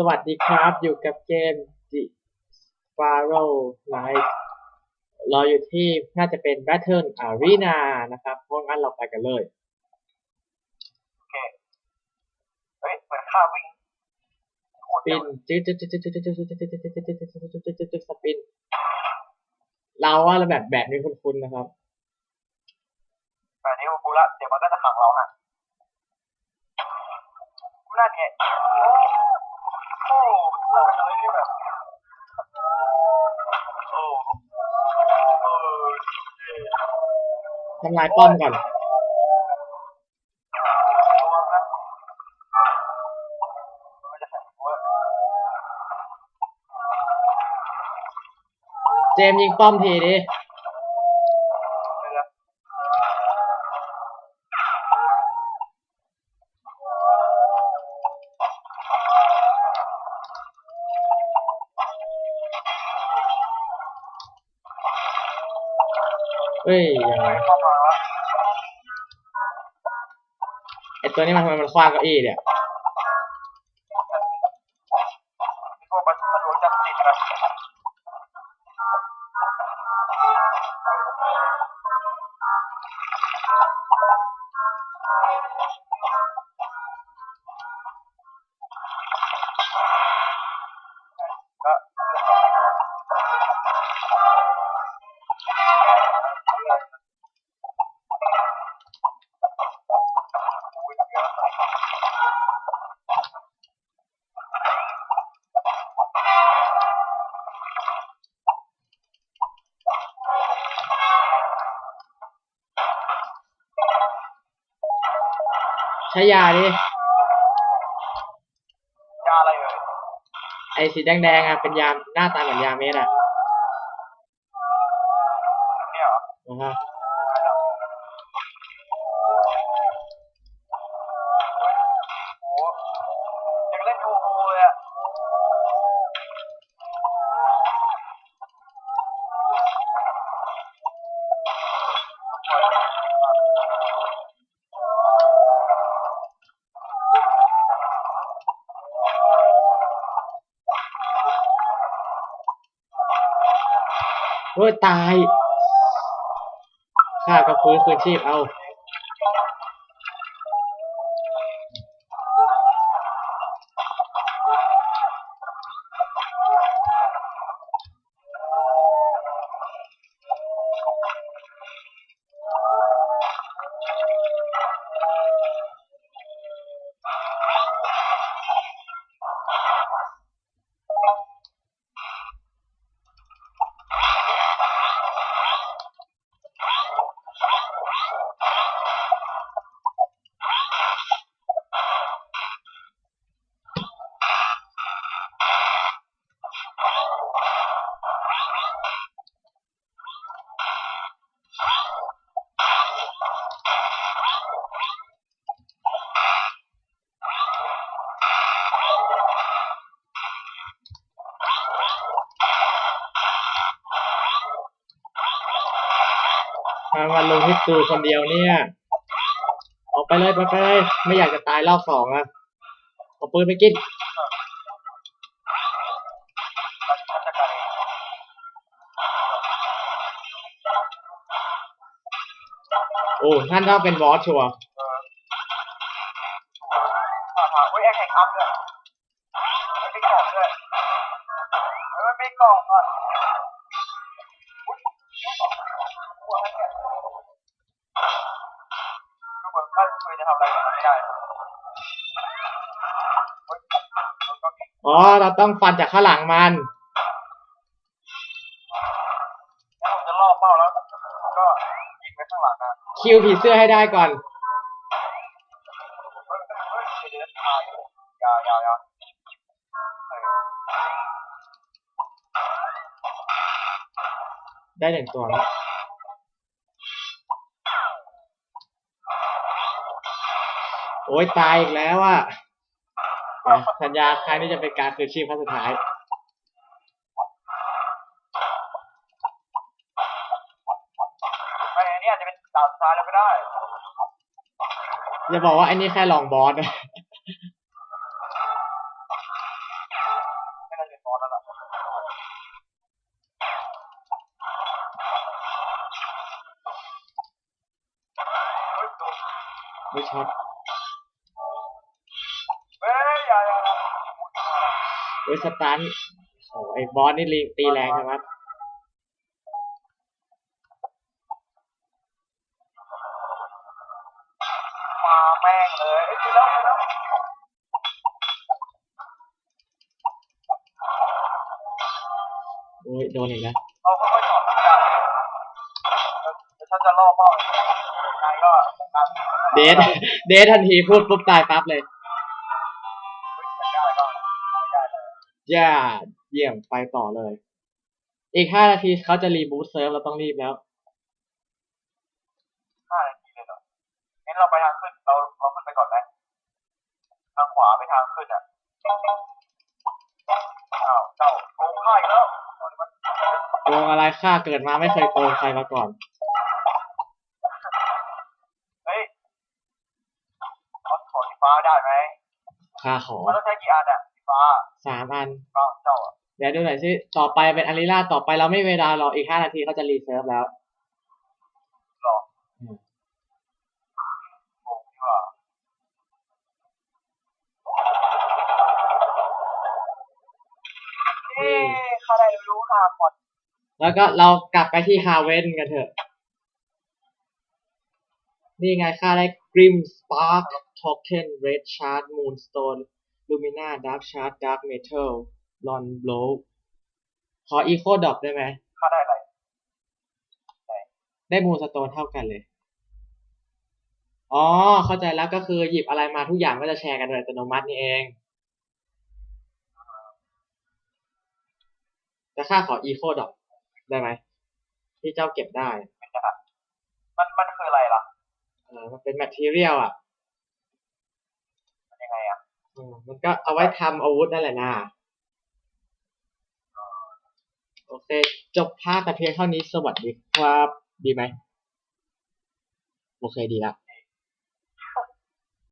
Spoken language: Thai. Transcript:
สวัสดีครับ อยู่กับเกม The Sparrow Live เราอยู่ที่น่าจะเป็น Battle Arena นะครับ เพราะงั้นเราไปกันเลย โอเค เฮ้ยเหมือนข้าวิ่งโคตรปิเร็วนจืดจืดจืดจืดจืดจืดจืดจืดจืดจืดจืดจืดจืดจืดจืดสปิน เราว่าเราแบบแบบนี้คุ้นๆนะครับแต่นี้กูละเดี๋ยวมันก็จะขังเราฮะนั่นไงโอ้โหมันอะไร ทำลายป้อมก่อน เจมยิงป้อมทีดิ เฮ้ยยังไงไอตัวนี้มันทำไมมันคว้างเก้าอี้เนี่ย ใช้ยาดิยาอะไรเอ่ยไอสีแดงๆอะเป็นยาหน้าตาเหมือนยาเม็ดอะเนี่ยเหรอนะฮะ เฮ้ยตายข้าก็ฟื้นคืนชีพเอา ทำมันลงที่ตูคนเดียวเนี่ย ออกไปเลยไปไปเลย ไม่อยากจะตายรอบสองอะเอาปืนไปกินโอ้ท่านต้องเป็นบอสชัวร์อุ้ยแอคแข่งขันด้วยไม่กล่องเฮ้ยไม่กล่องอะ ทำอะไรกับมันไม่ได้เฮ้ยรถก็เก่งอ๋อ เราต้องฟันจากข้างหลังมันงั้นผมจะล่อเป้าแล้วก็ยิงไปข้างหลังนะคิวผีเสื้อให้ได้ก่อน เฮ้ยเฮ้ยเฮ้ยเดี๋ยวตายอยาอยาอยาเออได้หนึ่งตัวแล้ว โอ้ยตายอีกแล้วอะแต่สัญญาครั้งนี้จะเป็นการคืนชีพครั้งสุดท้ายไอ้อันนี้อาจจะเป็นดาวสุดท้ายแล้วก็ได้ อย่าบอกว่าไอ้นี่แค่ลองบอสนะได้เรียนบอลแล้วล่ะเฮ้ยดูไม่ช็อต เฮ้ยอย่าอย่าอย่า เว้ยสตันโอ้ไอ้บอสนี่ลิงตีแรงใช่ไหมมาแม่งเลยเอ้ยดูแล้วดูแล้วโอ้ยโดนอีกแล้วเราค่อยๆถอดกันเดี๋ยวฉันจะล่อเป้าเองนายก็ตามเดทเดททันทีพูดปุ๊บตายปั๊บเลย ยย่าเยี่ยมไปต่อเลย อีกห้านาทีเขาจะรีบูตเซิร์ฟเราต้องรีบแล้วห้านาทีเลยเหรองั้นเราไปทางขึ้นเราเราขึ้นไปก่อนไหมทางขวาไปทางขึ้นอะอ้าวเจ้าโกงข้าอีกแล้วเอาดิมันโกงอะไรข้าเกิดมาไม่เคยโกงใครมาก่อนเฮ้ยเขาถอดสีฟ้าได้ไหมข้าขอมันต้องใช้กี่อันอะสีฟ้า สามอันฟ้าของเจ้าอะเดี๋ยวดูหน่อยสิต่อไปเป็นอารีล่าต่อไปเราไม่เวลารออีกห้านาทีเขาจะรีเซิร์ฟแล้วหรออืมโกงดีกว่าเอ๊ะข้าได้รู้หาก่อนแล้วก็เรากลับไปที่ฮาเวนกันเถอะ นี่ไงค่าได้ Grim Spark Token Red Shard Moonstone Lumina Dark Shard Dark Metal Lon Blow ขอ Eco Drop ได้ไหมข้าได้อะไรได้ Moonstone เท่ากันเลย อ๋อ เข้าใจแล้วก็คือหยิบอะไรมาทุกอย่างก็จะแชร์กันโดยอัตโนมัตินี่เองแต่ค่าขอ Eco Drop ได้ไหม ที่เจ้าเก็บได้เป็นยังไงมันมันคืออะไรล่ะ เออมันเป็น material อะ มันยังไงอะอืม มันก็เอาไว้ทำอาวุธนั่นแหละนะ โอเค จบภาคแต่เพียงเท่านี้สวัสดีครับ ดีไหม โอเคดีละ